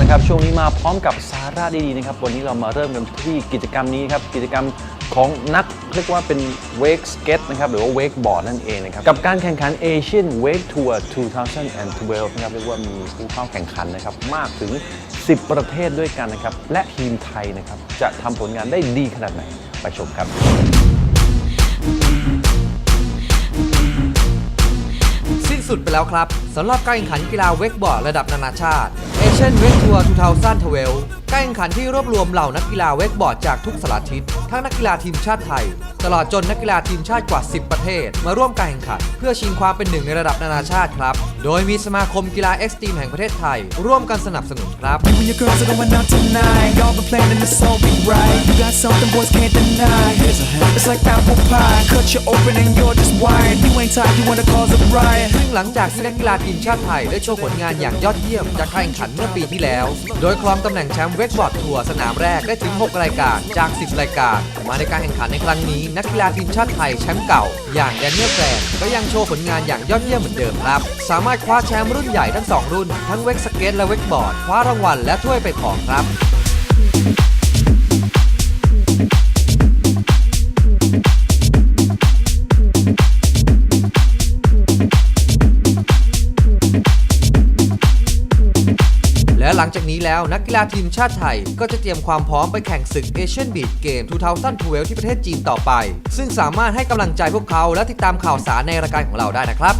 นะครับช่วงนี้มาพร้อมกับสาระดีๆนะครับวันนี้เรามาเริ่มกันที่กิจกรรมนี้ครับกิจกรรมของนักเรียกว่าเป็นเวกสเก็ตนะครับหรือว่าเวกบอร์ดนั่นเองนะครับกับการแข่งขัน Asian Wake Tour 2012นะครับเรียกว่ามีผู้เข้าแข่งขันนะครับมากถึง 10 ประเทศด้วยกันนะครับและทีมไทยนะครับจะทำผลงานได้ดีขนาดไหนไปชมครับ สุดไปแล้วครับสำหรับการแข่งขันกีฬาเวกบอร์ดระดับนานาชาติ Asian Wake Tour 2012การแข่งขันที่รวบรวมเหล่านักกีฬาเวกบอร์ดจากทุกสารทิศทั้งนักกีฬาทีมชาติไทย ตลอดจนนักกีฬาทีมชาติกว่า 10 ประเทศ มาร่วมการแข่งขัน เพื่อชิงความเป็นหนึ่งในระดับนานาชาติครับ โดยมีสมาคมกีฬาเอ็กซ์ตรีมแห่งประเทศไทย ร่วมกันสนับสนุนครับ You and your girls are going out tonight. Y'all been planning this all week, right? You got something boys can't deny. Here's a hint. It's like apple pie. Cut you open and you're just wired. You ain't tired, you wanna cause a riot. ซึ่งหลังจากที่นักกีฬาทีมชาติไทย ได้โชว์ผลงานอย่างยอดเยี่ยม จากการแข่งขันเมื่อปีที่แล้ว โดยครองตำแหน่งแชมป์เวกบอร์ดทัวร์สนามแรกได้ถึง 6 รายการจาก 10 รายการ มาในการแข่งขันในครั้งนี้ นักกีฬาทีมชาติไทยแชมป์เก่า อย่างแดเนียลแกรนก็ยังโชว์ผลงานอย่างยอดเยี่ยมเหมือนเดิมครับ สามารถคว้าแชมป์รุ่นใหญ่ทั้ง 2 รุ่น ทั้งเวกสเก็ตและเวกบอร์ดคว้ารางวัลและถ้วยไปครองครับ และหลังจากนี้แล้วนักกีฬาทีมชาติไทย ก็จะเตรียมความพร้อมไปแข่งศึก Asian Beach Game 2012 ที่ประเทศจีนต่อไป ซึ่งสามารถให้กำลังใจพวกเขาและติดตามข่าวสารในรายการของเราได้นะครับ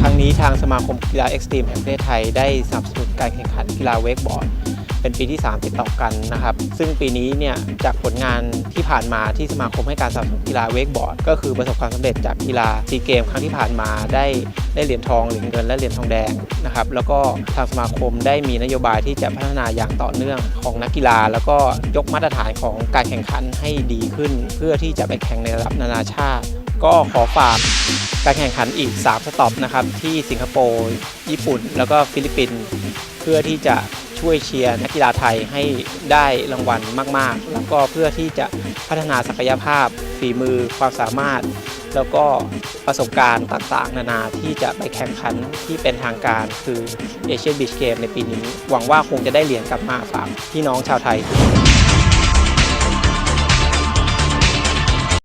ครั้งนี้ทางสมาคมกีฬาเอ็กซ์ตรีมแห่งประเทศไทยได้สนับสนุนการแข่งขันกีฬาเวกบอร์ด เป็นปีที่ 3 ติดต่อกันนะครับ ซึ่งปีนี้เนี่ยจากผลงานที่ผ่านมาที่สมาคมให้การสนับสนุนกีฬาเวกบอร์ดก็คือประสบความสำเร็จจากกีฬาซีเกมครั้งที่ผ่านมาได้ได้เหรียญทองเหรียญเงินและเหรียญทองแดงนะครับแล้วก็ทางสมาคมได้มีนโยบายที่จะพัฒนาอย่างต่อเนื่องของนักกีฬา แล้วก็ยกมาตรฐานของการแข่งขันให้ดีขึ้น เพื่อที่จะไปแข่งในระดับนานาชาติ ก็ขอฝากการแข่งขันอีก 3 สต็อปนะครับที่สิงคโปร์ ญี่ปุ่น แล้วก็ฟิลิปปินส์เพื่อที่จะ ช่วยเชียร์นักกีฬาไทยให้ได้รางวัลมาก ๆ แล้วก็เพื่อที่จะพัฒนาศักยภาพ ฝีมือ ความสามารถ แล้วก็ประสบการณ์ต่างๆ นานาที่จะไปแข่งขันที่เป็นทางการคือเอเชียนบีชเกมในปีนี้ หวังว่าคงจะได้เหรียญกลับมาฝากพี่น้องชาวไทย